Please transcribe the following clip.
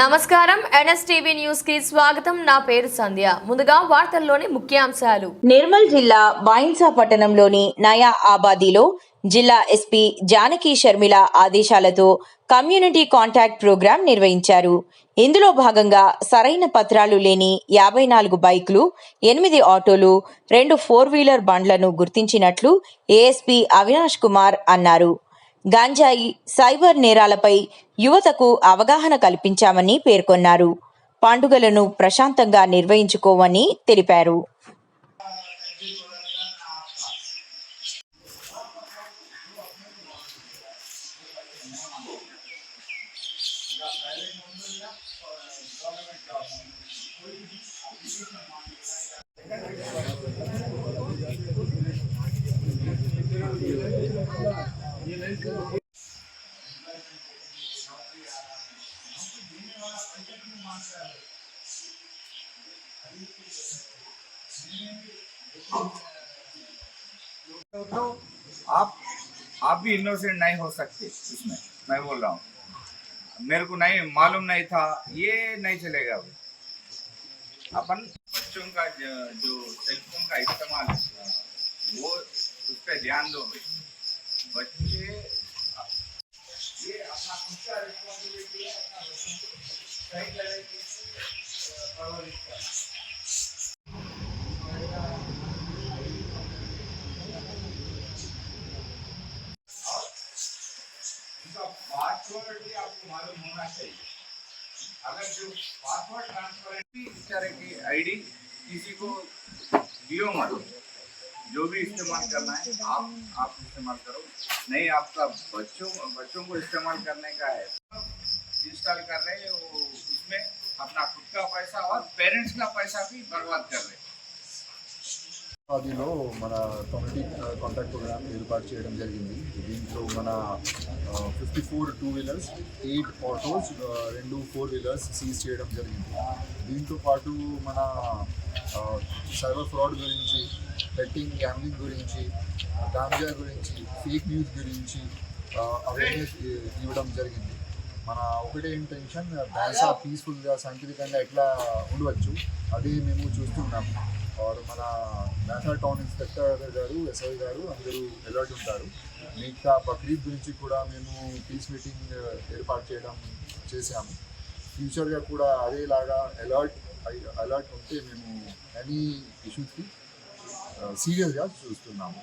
నమస్కారం. ఎన్ఎస్టీవీ న్యూస్కి స్వాగతం. నా పేరు సంధ్య. ముందుగా వార్తల్లోని ముఖ్యాంశాలు. నిర్మల్ జిల్లా బాయిన్సా పట్టణంలోని నయా ఆబాదీలో జిల్లా ఎస్పీ జానకి షర్మిల ఆదేశాలతో కమ్యూనిటీ కాంటాక్ట్ ప్రోగ్రాం నిర్వహించారు. ఇందులో భాగంగా సరైన పత్రాలు లేని యాభై నాలుగు బైకులు ఎనిమిది ఆటోలు రెండు ఫోర్ వీలర్ బండ్లను గుర్తించినట్లు ఏఎస్పీ అవినాష్ కుమార్ అన్నారు. గాంజాయి సైబర్ నేరాలపై యువతకు అవగాహన కల్పించామని పేర్కొన్నారు. పండుగలను ప్రశాంతంగా నిర్వహించుకోవని తెలిపారు. तो आप आप भी इनोसेंट नहीं हो सकते इसमें, मैं बोल रहा हूँ। मेरे को नहीं, मालूम नहीं था, ये नहीं चलेगा अपन बच्चों का जो जो सेलफोन का इस्तेमाल, वो उस पर ध्यान दो। भाई बच्चे ये अपना खुद का रिस्पॉन्सिबिलिटी है अपना बच्चों को सही तरीके से परवरिश करना पासवर्ड भी आपको मालूम होना चाहिए अगर जो पासवर्ड ट्रांसपेरेंट आईडी किसी को दियो मत जो भी इस्तेमाल करना है आप आप इस्तेमाल करो नहीं आपका बच्चों बच्चों को इस्तेमाल करने का है इंस्टॉल कर रहे हैं वो उसमें अपना खुद का पैसा और पेरेंट्स का पैसा भी बर्बाद कर रहे हैं ఆదిలో మన కమ్యూనిటీ కాంటాక్ట్ ప్రోగ్రామ్ ఏర్పాటు చేయడం జరిగింది దీంట్లో మన fifty four two wheelers eight autos రెండు ఫోర్ వీలర్స్ సీజ్ చేయడం జరిగింది దీంతో పాటు మన సైబర్ ఫ్రాడ్ గురించి బెట్టింగ్ గ్యామ్లింగ్ గురించి గాంజా గురించి ఫేక్ న్యూస్ గురించి అవేర్నెస్ ఇవ్వడం జరిగింది. మన ఒకటే ఇంటెన్షన్ బ్యాసా పీస్ఫుల్గా సాంకేతికంగా ఎట్లా ఉండవచ్చు అది మేము చూస్తున్నాము ఆర్ మన నేషనల్ టౌన్ ఇన్స్పెక్టర్ గారు ఎస్ఐ గారు అందరూ అలర్ట్ ఉంటారు. మిగతా బక్రీద్ గురించి కూడా మేము పీస్ మీటింగ్ ఏర్పాటు చేయడం చేశాము ఫ్యూచర్గా కూడా అదేలాగా అలర్ట్ అలర్ట్ ఉంటే మేము ఎనీ ఇష్యూస్కి సీరియస్గా చూస్తున్నాము.